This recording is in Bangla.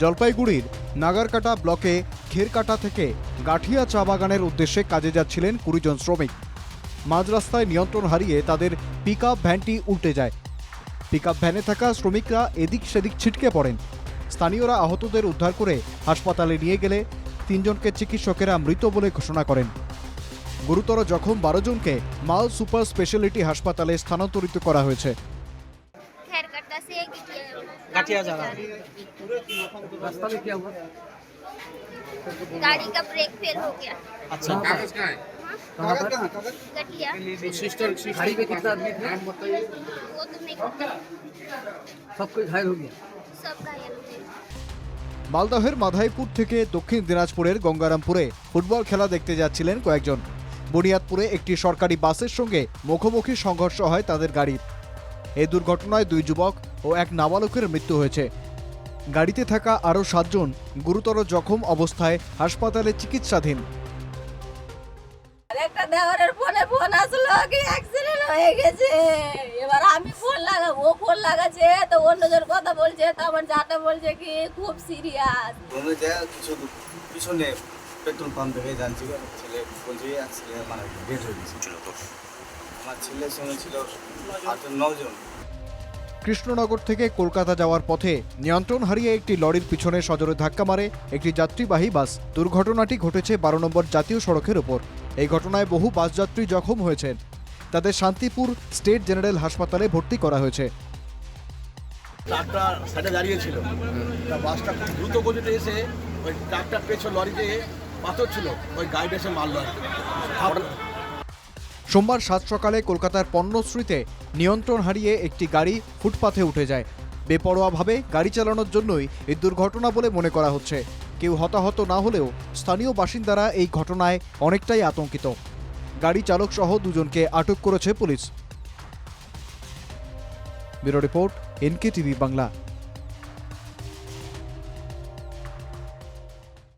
জলপাইগুড়ির নাগারকাটা ব্লকে খেরকাটা থেকে গাঠিয়া চা বাগানের উদ্দেশ্যে কাজে যাচ্ছিলেন কুড়িজন শ্রমিক। মাঝ রাস্তায় নিয়ন্ত্রণ হারিয়ে তাদের পিক ভ্যানটি উল্টে যায়। পিক ভ্যানে থাকা শ্রমিকরা এদিক সেদিক ছিটকে পড়েন। স্থানীয়রা আহতদের উদ্ধার করে হাসপাতালে নিয়ে গেলে তিনজনকে চিকিৎসকেরা মৃত বলে ঘোষণা করেন। গুরুতর জখম বারো জনকে মাল সুপার স্পেশালিটি হাসপাতালে স্থানান্তরিত করা হয়েছে। खैर कट्टा से गाठिया जा रहा रास्ता में क्या हुआ गाड़ी का ब्रेक फेल हो गया अच्छा कहाँ पर गठिया गाड़ी में कितना आदमी थे वो तो नहीं पता सब कोई घायल हो गया सब घायल हो गए মালদহের মাধাইপুর থেকে দক্ষিণ দিনাজপুরের গঙ্গারামপুরে ফুটবল খেলা দেখতে যাচ্ছিলেন কয়েকজন বুনিয়াদপুরে একটি সরকারি বাসের সঙ্গে মুখোমুখি সংঘর্ষ হয় তাদের গাড়ির এই দুর্ঘটনায় দুই যুবক ও এক নাবালকের মৃত্যু হয়েছে। গাড়িতে থাকা আরও সাতজন গুরুতর জখম অবস্থায় হাসপাতালে চিকিৎসাধীন। একটা দেওয়ারের ফোনে ফোন আসলো কি অ্যাক্সিডেন্ট হয়ে গেছে। এবার আমি ফোন লাগা ও ফোন লাগাচ্ছে তো অন্যজন কথা বলছে তো আমার যাটা বলছে কি খুব সিরিয়াস রুমে যায় কিছু পিছনে পেট্রোল পাম্প থেকে জানছি ছেলে বলছে অ্যাক্সিডেন্ট মানে ডেট হয়ে গেছিল আমার ছেলের সঙ্গে ছিল আট নজন কৃষ্ণনগর থেকে কলকাতা যাওয়ার পথে নিয়ন্ত্রণ হারিয়ে একটি লরির পিছনে সজোরে ধাক্কা মারে একটি যাত্রীবাহী বাস। দুর্ঘটনাটি ঘটেছে বারো নম্বর জাতীয় সড়কের ওপর। এই ঘটনায় বহু বাস যাত্রী জখম হয়েছেন। তাদের শান্তিপুর স্টেট জেনারেল হাসপাতালে ভর্তি করা হয়েছে। ট্রাকটা সাইডে দাঁড়িয়েছিল তা বাসটা খুব দ্রুত গতিতে এসে ওই ট্রাকটার পেছন লরিতে পাথর ছিল। ওই গাইড এসে মারল। সোমবার সাত সকালে কলকাতার পণ্যশ্রীতে নিয়ন্ত্রণ হারিয়ে একটি গাড়ি ফুটপাথে উঠে যায়। বেপরোয়াভাবে গাড়ি চালানোর জন্যই এই দুর্ঘটনা বলে মনে করা হচ্ছে। কেউ হতাহত না হলেও স্থানীয় বাসিন্দারা এই ঘটনায় অনেকটাই আতঙ্কিত। গাড়ি চালক সহ দুজনকে আটক করেছে police. Bureau report NK TV Bangla.